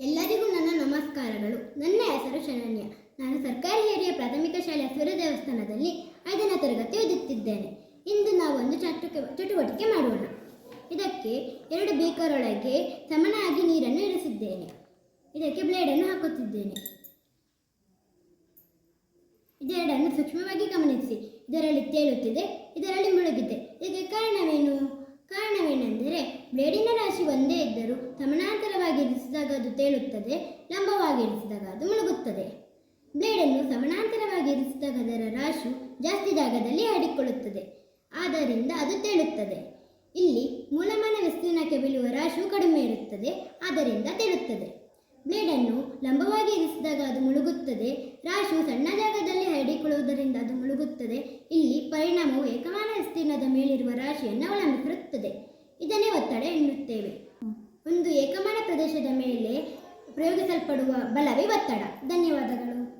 ಎಲ್ಲರಿಗೂ ನನ್ನ ನಮಸ್ಕಾರಗಳು. ನನ್ನ ಹೆಸರು ಶರಣ್ಯ. ನಾನು ಸರ್ಕಾರಿ ಹಿರಿಯ ಪ್ರಾಥಮಿಕ ಶಾಲೆಯ ಸೂರ್ಯ ದೇವಸ್ಥಾನದಲ್ಲಿ ಐದನೇ ತರಗತಿ ಓದುತ್ತಿದ್ದೇನೆ. ಇಂದು ನಾವು ಒಂದು ಚಟುಕ, ಚಟುವಟಿಕೆ ಮಾಡೋಣ. ಇದಕ್ಕೆ ಎರಡು ಬೀಕರೊಳಗೆ ಸಮನಾಗಿ ನೀರನ್ನು ಇರಿಸಿದ್ದೇನೆ. ಇದಕ್ಕೆ ಬ್ಲೇಡನ್ನು ಹಾಕುತ್ತಿದ್ದೇನೆ. ಇದೆರಡನ್ನು ಸೂಕ್ಷ್ಮವಾಗಿ ಗಮನಿಸಿ. ಇದರಲ್ಲಿ ತೇಲುತ್ತಿದೆ, ಇದರಲ್ಲಿ ಮುಳುಗಿದೆ. ಇದಕ್ಕೆ ಕಾರಣವೇನು? ಕಾರಣವೇನೆಂದರೆ ಬ್ಲೇಡಿನ ರಾಶಿ ಒಂದೇ ಅದು ತೇಲುತ್ತದೆ, ಲಂಬವಾಗಿ ಇರಿಸಿದಾಗ ಅದು ಮುಳುಗುತ್ತದೆ. ಬ್ಲೇಡನ್ನು ಸಮಾನಾಂತರವಾಗಿ ಇರಿಸಿದಾಗ ಅದರ ರಾಶು ಜಾಸ್ತಿ ಜಾಗದಲ್ಲಿ ಹರಡಿಕೊಳ್ಳುತ್ತದೆ. ಆದ್ದರಿಂದ ಅದು ತೇಲುತ್ತದೆ. ಇಲ್ಲಿ ಮೂಲಮಾನ ವಿಸ್ತೀರ್ಣಕ್ಕೆ ಬೀಳುವ ರಾಶು ಕಡಿಮೆ ಇರುತ್ತದೆ, ಆದ್ದರಿಂದ ತೇಲುತ್ತದೆ. ಬ್ಲೇಡನ್ನು ಲಂಬವಾಗಿ ಇರಿಸಿದಾಗ ಅದು ಮುಳುಗುತ್ತದೆ ರಾಶು ಸಣ್ಣ ಜಾಗದಲ್ಲಿ ಹರಡಿಕೊಳ್ಳುವುದರಿಂದ ಅದು ಮುಳುಗುತ್ತದೆ. ಇಲ್ಲಿ ಪರಿಣಾಮವು ಏಕಮಾನ ವಿಸ್ತೀರ್ಣದ ಮೇಲಿರುವ ರಾಶಿಯನ್ನು ಅವಲಂಬಿಸಿರುತ್ತದೆ. ಇದನ್ನೇ ಒತ್ತಡ ಎನ್ನುತ್ತೇವೆ. ಒಂದು ಏಕಮಾನ ಪ್ರದೇಶದ ಮೇಲೆ ಪ್ರಯೋಗಿಸಲ್ಪಡುವ ಬಲವೇ ಒತ್ತಡ. ಧನ್ಯವಾದಗಳು.